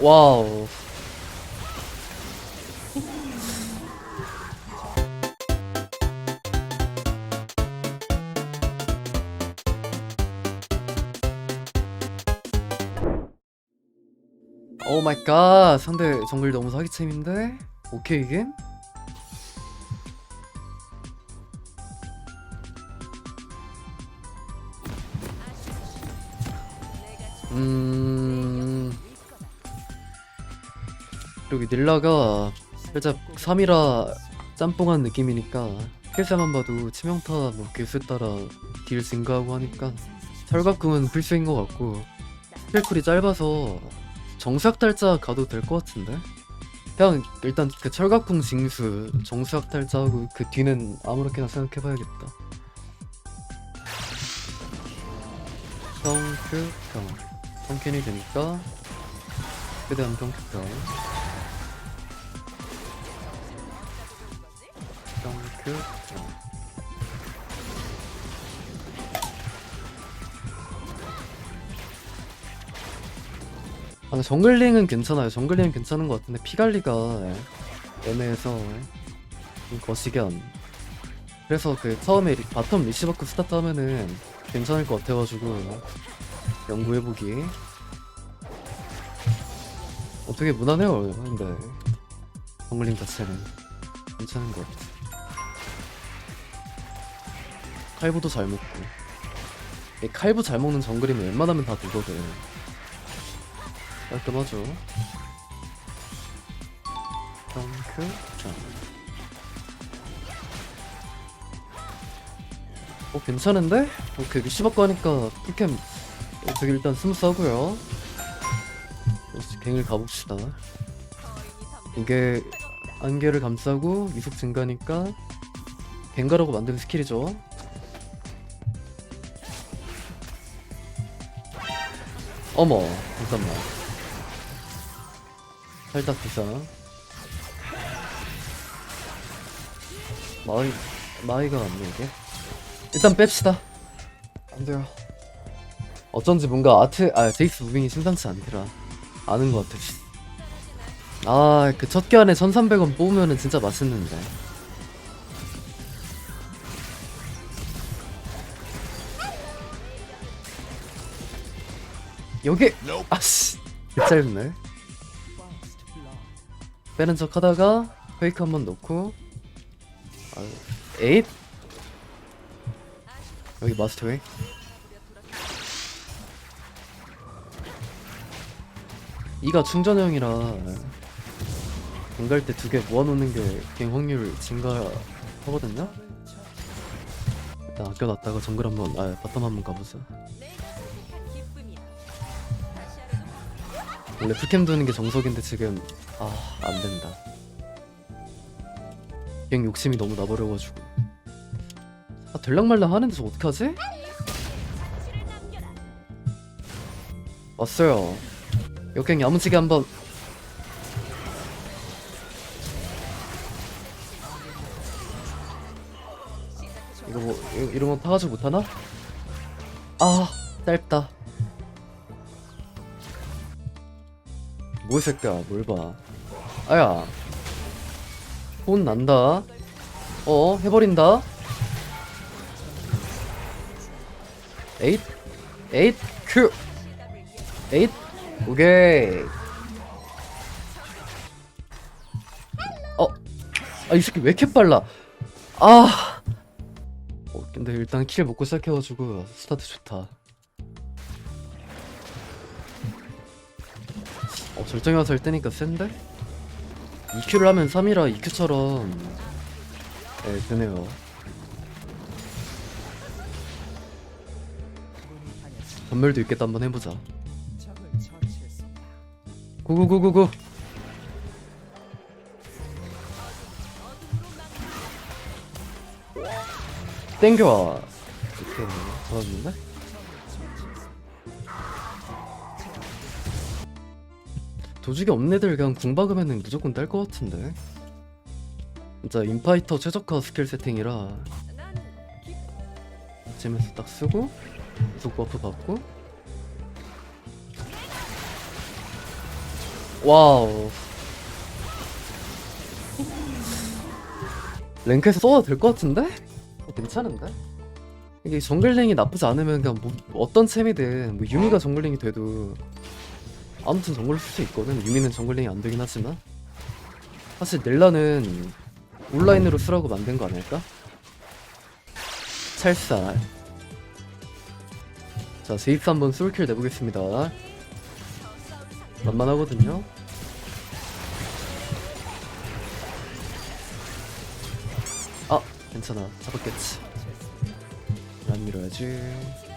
와우. 오 마이 갓. 상대 정글 너무 사기챔인데? 오케이 음 닐라가 살짝 3이라 짬뽕한 느낌이니까 스킬사만 봐도 치명타 뭐 개수 따라 딜 증가하고 하니까 철갑궁은 필수인 것 같고 스킬쿨이 짧아서 정수학 달자 가도 될 것 같은데? 그냥 일단 그 철갑궁 징수 정수학 달자하고 그 뒤는 아무렇게나 생각해봐야겠다. 평큐평. 평캔이 되니까 최대한 평큐평 큐평 아, 근데 정글링은 괜찮아요. 정글링은 괜찮은 것 같은데 피갈리가 애매해서 좀 거시견. 그래서 그 처음에 리- 바텀 리시버크 스타트 하면은 괜찮을 것 같아가지고 연구해보기. 어떻게 무난해요. 근데 정글링 자체는 괜찮은 것 같아. 칼부도 잘 먹고. 이 칼부 잘 먹는 정글이면 웬만하면 다 되거든. 깔끔하죠. 덩크 자. 어 괜찮은데? 오케이 리시바고 하니까 풀캠 어, 되게 일단 스무스하고요. 갱을 가봅시다. 이게 안개를 감싸고 미속 증가니까 갱가라고 만드는 스킬이죠. 어머 잠깐만 살짝 비싸 마이 마이가 왔네 이게? 일단 뺍시다. 안돼요. 어쩐지 뭔가 아트 아 제이스 무빙이 심상치 않더라. 아는 것 같아. 아그 첫 교환에 1300원 뽑으면은 진짜 맛있는데 여기 아씨 짧네? 빼는 척 하다가 페이크 한번 넣고. 아, 에잇. 여기 마스터웨이 이가 충전형이라 안 갈 때 두 개 모아놓는 게 갱 확률 증가하거든요? 일단 아껴놨다가 정글 한번 아 바텀 한번 가보자 원래 풀캠 두는 게 정석인데 지금 아 안된다. 갱 욕심이 너무 나버려가지고. 아 들락말락 하는데 저 어떡하지? 왔어요. 역갱 야무지게 한번. 이거 뭐 이- 이런 거 타가지고 못하나? 아 짧다 뭐 새끼야 뭘 봐. 아야. 혼 난다. 어 해버린다. 에잇 에잇 큐 에잇 오케이. 어. 아이 새끼 왜 이렇게 빨라? 아. 어 근데 일단 킬 먹고 시작해가지고 스타트 좋다. 어 절정에 와서 할 때니까 센데? 2큐를 하면 3이라 2큐처럼. 네 되네요. 전멸도 있겠다 한번 해보자. 고고고고고 땡겨와. 오케이 잡았는데? 도죽이 없는 애들 그냥 궁 박으면은 무조건 딸 것 같은데 진짜 인파이터 최적화 스킬 세팅이라 이쯤에서 딱 쓰고 계속 버프 받고 와우. 랭크에서 써도 될 것 같은데? 어, 괜찮은데? 이게 정글링이 나쁘지 않으면 그냥 뭐 어떤 챔이든 뭐 유미가 정글링이 돼도 아무튼 정글을 쓸 수 있거든. 유미는 정글링이 안 되긴 하지만. 사실 넬라는 온라인으로 쓰라고 만든 거 아닐까? 찰쌀 자 제이스 한번 솔킬 내보겠습니다. 만만하거든요. 아 괜찮아. 잡았겠지. 안 밀어야지. 스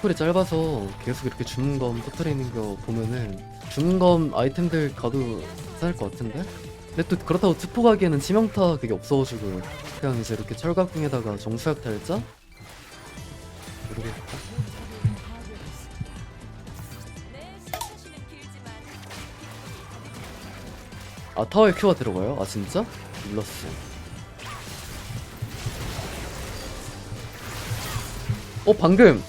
쿨이 짧아서 계속 이렇게 주문검 터트리는 거 보면은 주문검 아이템들 가도 괜찮을 것 같은데? 근데 또 그렇다고 투포 가기에는 치명타 그게 없어가지고 그냥 이제 이렇게 철갑궁에다가 정수약 달자? 모르겠다 아 타워에 큐가 들어가요? 아 진짜? 몰랐어 어 방금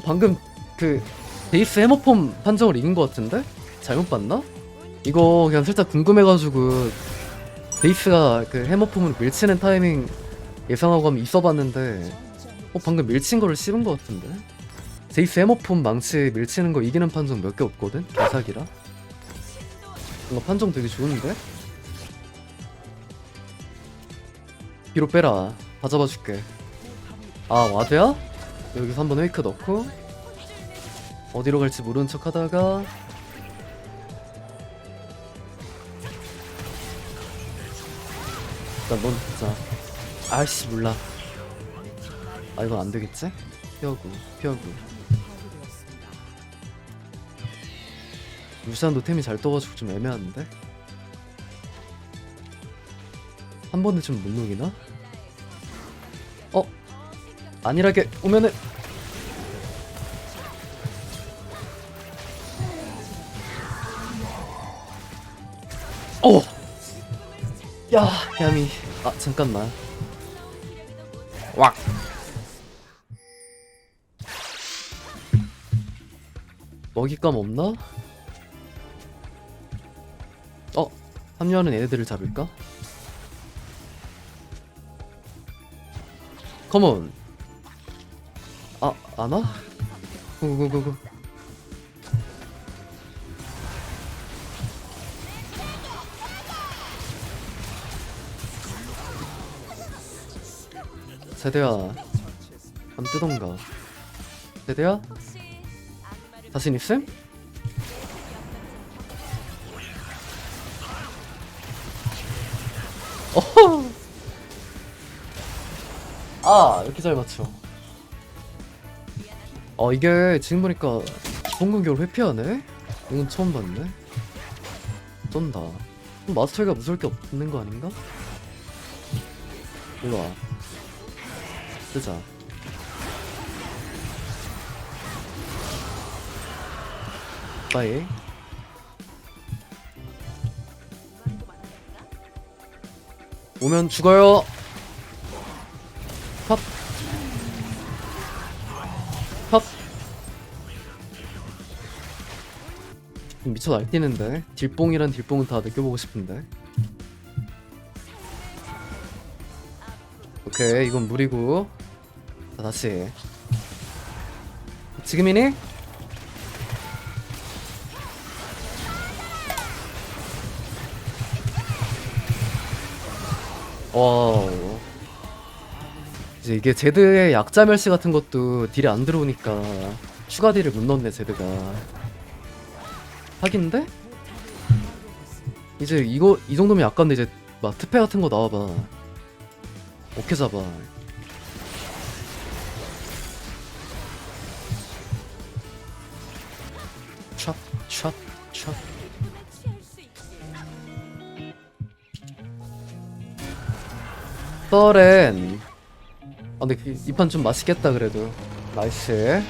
어 방금 그 베이스 해머폼 판정을 이긴 것 같은데? 잘못 봤나? 이거 그냥 살짝 궁금해가지고 베이스가 그 해머폼을 밀치는 타이밍 예상하고 한번 있어봤는데 어 방금 밀친 거를 씹은 것 같은데? 제이스 해머폼 망치 밀치는 거 이기는 판정 몇 개 없거든? 개사기라 뭔가 판정 되게 좋은데? 뒤로 빼라 다 잡아줄게 아 와드야? 여기서 한번 웨이크 넣고 어디로 갈지 모르는 척 하다가 일단 넌 진짜 아이씨 몰라 아 이건 안 되겠지? 피하고 피하고 루시안도 템이 잘 떠가지고 좀 애매한데? 한 번에 좀 못 녹이나? 어? 안일하게 오면은 어! 야, 야미. 아, 잠깐만. 왁. 먹잇감 없나? 어, 합류하는 애들을 잡을까? 컴온. 아, 안 와? 고고고고. 세대야, 안 뜨던가. 세대야, 자신 있음? 어허! 아, 이렇게 잘 맞춰. 어, 이게 지금 보니까 기본 공격을 회피하네? 이건 처음 봤네. 쩐다. 마스터가 무서울 게 없는 거 아닌가? 일로 와. 뜨자. 빠이. 오면 죽어요. 팝. 팝. 미쳐 날뛰는데 딜뽕이란 딜뽕은 다 느껴보고 싶은데. 오케이 이건 무리고. 자 다시. 지금이니? 와우. 이제 이게 제드의 약자 멸시 같은 것도 딜이 안 들어오니까 추가 딜을 못 넣네 제드가. 하긴데? 이제 이거 이 정도면 약간데 이제 막 특패 같은 거 나와봐. 어떻게 잡아? 촥, 촥, 촥. 떠렌. 아 근데 이 판 좀 맛있겠다 그래도. 나이스.